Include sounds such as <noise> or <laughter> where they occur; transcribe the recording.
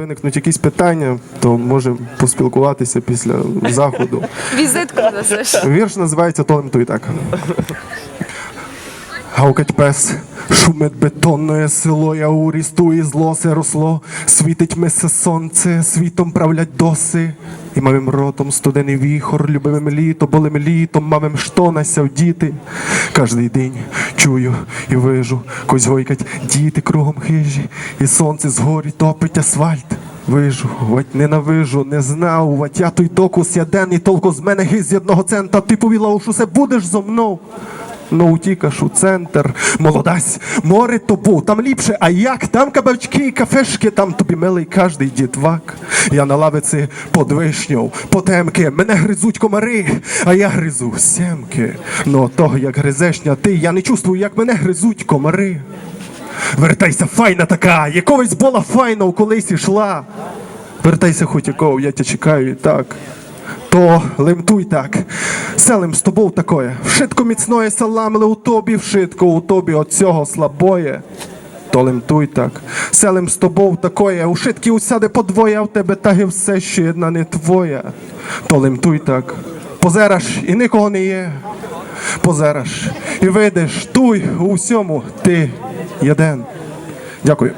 Виникнуть якісь питання, то можемо поспілкуватися після заходу. <laughs> Візитку дасиш. Вірш називається Толем то і так. Гавкать пес, шумить бетонне село, я у рісту і зло се росло, світить мисе сонце, світом правлять доси. І мамим ротом студений віхор, любимим літо, болим літом, мамим що насяв діти. Кожний день чую і вижу, кось гойкать діти кругом хижі, і сонце згорі топить асфальт. Вижу, вать ненавижу, не знав, вать я той докус, я і толку з мене гіз з одного цента, ти повіла, що се будеш зо мною. Ну, утікаш у центр, молодась, море то був, там ліпше, а як? Там кабачки і кафешки, там тобі милий кожний дітвак. Я на лавиці под вишню, потемки, мене гризуть комари, а я гризу сімки. Ну того, як гризешня ти, я не чувствую, як мене гризуть комари. Вертайся, файна така, якогось була файна, у колись ішла. Вертайся, хоч якого, я тебе чекаю і так. То лимтуй так, селим з тобою такое. Вшитко міцної саламили у тобі, вшитко у тобі от цього слабоє. То лимтуй так, селим з тобою такое, у шитки усяде подвоє, а в тебе таги все, що єдна не твоя. То лимтуй так, позераш і нікого не є. Позераш і вийдеш туй у всьому ти єден. Дякую.